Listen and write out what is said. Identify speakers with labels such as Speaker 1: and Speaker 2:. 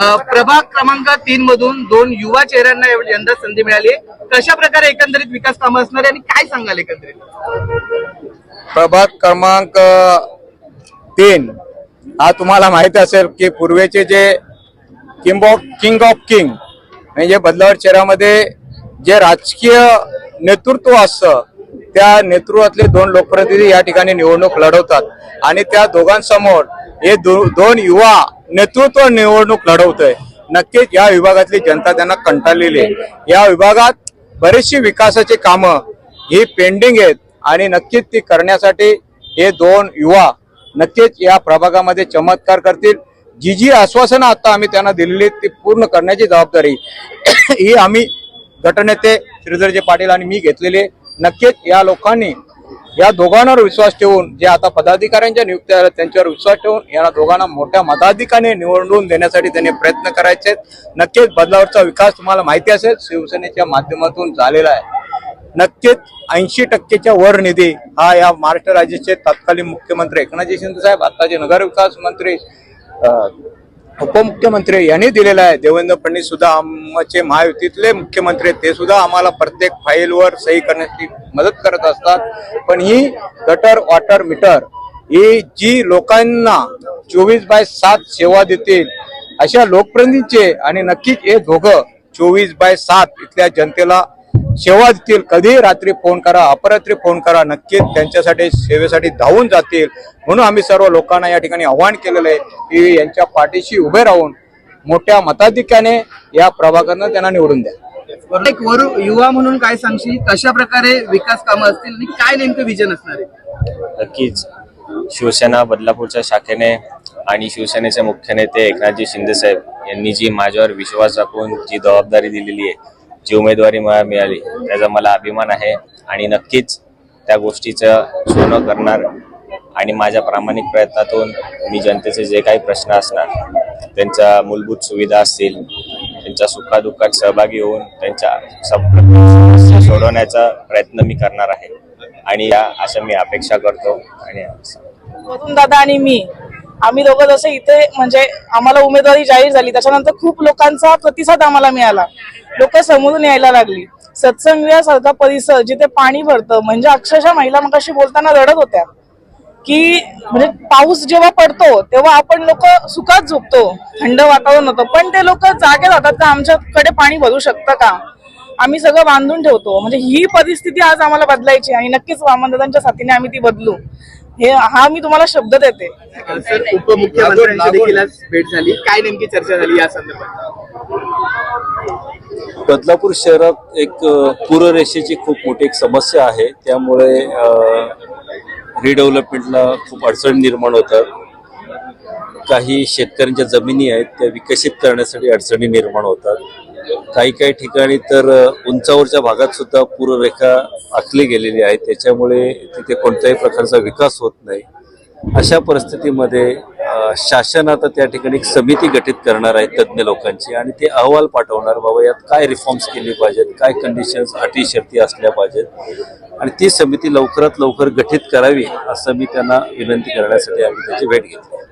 Speaker 1: प्रभाग क्रमांक तीन मधून दोन युवा चेहऱ्यांना यंदा संधी मिळाली कशा प्रकारे एकंदरीत विकास कामं असणार आणि काय सांगाल एकंदरीत?
Speaker 2: प्रभाग क्रमांक तीन. हा तुम्हाला माहीत असेल की पूर्वेचे जे king of king of king म्हणजे बदलावर शहरामध्ये जे राजकीय नेतृत्व असतं त्या नेतृत्वातले दोन लोकप्रतिनिधी या ठिकाणी निवडणूक लढवतात. आणि त्या दोघांसमोर हे दो- दोन युवा नेतृत्व निवडणूक लढवतोय. नक्कीच या विभागातली जनता त्यांना कंटाळलेली आहे. या विभागात बरीचशी विकासाची कामं ही पेंडिंग आहेत आणि नक्कीच ती करण्यासाठी हे दोन युवा नक्कीच या प्रभागामध्ये चमत्कार करतील. जी जी आश्वासनं आता आम्ही त्यांना दिलेली आहेत ती पूर्ण करण्याची जबाबदारी ही आम्ही गटनेते श्रीधरजी पाटील आणि मी घेतलेली नक्कीच या लोकांनी या दोघांवर विश्वास ठेवून जे आता पदाधिकाऱ्यांच्या नियुक्त्या झाल्या त्यांच्यावर विश्वास ठेवून या दोघांना मोठ्या मताधिकाने निवडून देण्यासाठी त्यांनी प्रयत्न करायचे आहेत. नक्कीच बदलावरचा विकास तुम्हाला माहिती असेल शिवसेनेच्या माध्यमातून झालेला आहे नक्कीच ऐंशी टक्केच्या वर निधी हा या महाराष्ट्र राज्याचे तत्कालीन मुख्यमंत्री एकनाथजी शिंदे साहेब आताचे नगरविकास मंत्री उपमुख्यमंत्री यांनी दिलेला आहे. देवेंद्र फडणवीस सुद्धा आमचे महायुतीतले मुख्यमंत्री ते सुद्धा आम्हाला प्रत्येक फाईलवर सही करण्याची मदत करत असतात. पण ही गटर वॉटर मीटर ही जी लोकांना चोवीस बाय सात सेवा देतील अशा लोकप्रतिनिधींचे आणि नक्कीच हे दोघं चोवीस बाय सात इथल्या जनतेला सेवा देतील कधीही रात्री फोन करा अपरात्री फोन करा नक्कीच त्यांच्यासाठी सेवेसाठी धावून जातील. म्हणून आम्ही सर्व लोकांना या ठिकाणी आव्हान केलेलं आहे की यांच्या पाठीशी उभे राहून मोठ्या मताधिक्याने या प्रभागानं त्यांना निवडून द्या.
Speaker 1: एक वरु युवा म्हणून काय सांगशील? कशा प्रकारे विकास कामं असतील आणि काय नेमकं विजन असणार आहे?
Speaker 3: नक्कीच. शिवसेना बदलापूरच्या शाखेने आणि शिवसेनेचे मुख्य नेते एकनाथजी शिंदे साहेब यांनी जी माझ्यावर विश्वास दाखवून जी जबाबदारी दिलेली आहे जी उमेदवारी मला मिळाली त्याचा मला अभिमान आहे आणि नक्कीच त्या गोष्टीचं सोनं करणार आणि माझ्या प्रामाणिक प्रयत्नातून मी जनतेचे जे काही प्रश्न असणार त्यांच्या मूलभूत सुविधा असतील त्यांच्या सुखादुःखात सहभागी होऊन त्यांच्या समस्या सोडवण्याचा प्रयत्न मी करणार आहे. आणि या अशा मी अपेक्षा करतो आणि
Speaker 4: दादा आणि मी आम्ही दोघं जसे इथे म्हणजे आम्हाला उमेदवारी जाहीर झाली त्याच्यानंतर खूप लोकांचा प्रतिसाद आम्हाला मिळाला. लोक समोरून यायला लागली. सत्संग सारखा परिसर जिथे पाणी भरतं म्हणजे अक्षरशः महिला मगाशी बोलताना रडत होत्या. की म्हणजे पाऊस जेव्हा पडतो तेव्हा आपण लोक सुखात झोपतो. थंड वातावरण होतं. पण ते लोक जागे जातात का? आमच्याकडे पाणी भरू शकतं का? आम्ही सगळं बांधून ठेवतो. म्हणजे ही परिस्थिती आज आम्हाला बदलायची आणि नक्कीच वामनदादांच्या साथीने आम्ही ती बदलू. हे हा मी तुम्हाला शब्द देते.
Speaker 1: सर उपमुख्यमंत्र्यांची देखील आज भेट झाली. काय नेमकी चर्चा झाली या संदर्भात?
Speaker 5: बदलापूर शहरात एक पूररेषेची खूप मोठी एक समस्या आहे. त्यामुळे रिडेव्हलपमेंटला खूप अडचणी निर्माण होतात. काही शेतकऱ्यांच्या जमिनी आहेत त्या विकसित करण्यासाठी अडचणी निर्माण होतात. काही काही ठिकाणी तर उंचावरच्या भागात सुद्धा पूररेखा आखली गेलेली आहे. त्याच्यामुळे तिथे कोणत्याही प्रकारचा विकास होत नाही. अशा परिस्थितीमध्ये शासन आता त्या ठिकाणी एक समिती गठीत करणार आहे तज्ज्ञ लोकांची आणि ते अहवाल पाठवणार बाबा यात काय रिफॉर्म्स केले पाहिजेत? काय कंडिशन्स अटी शर्ती असल्या पाहिजेत? आणि ती समिती लवकरात लवकर गठीत करावी असं मी त्यांना विनंती करण्यासाठी आम्ही त्याची भेट घेतली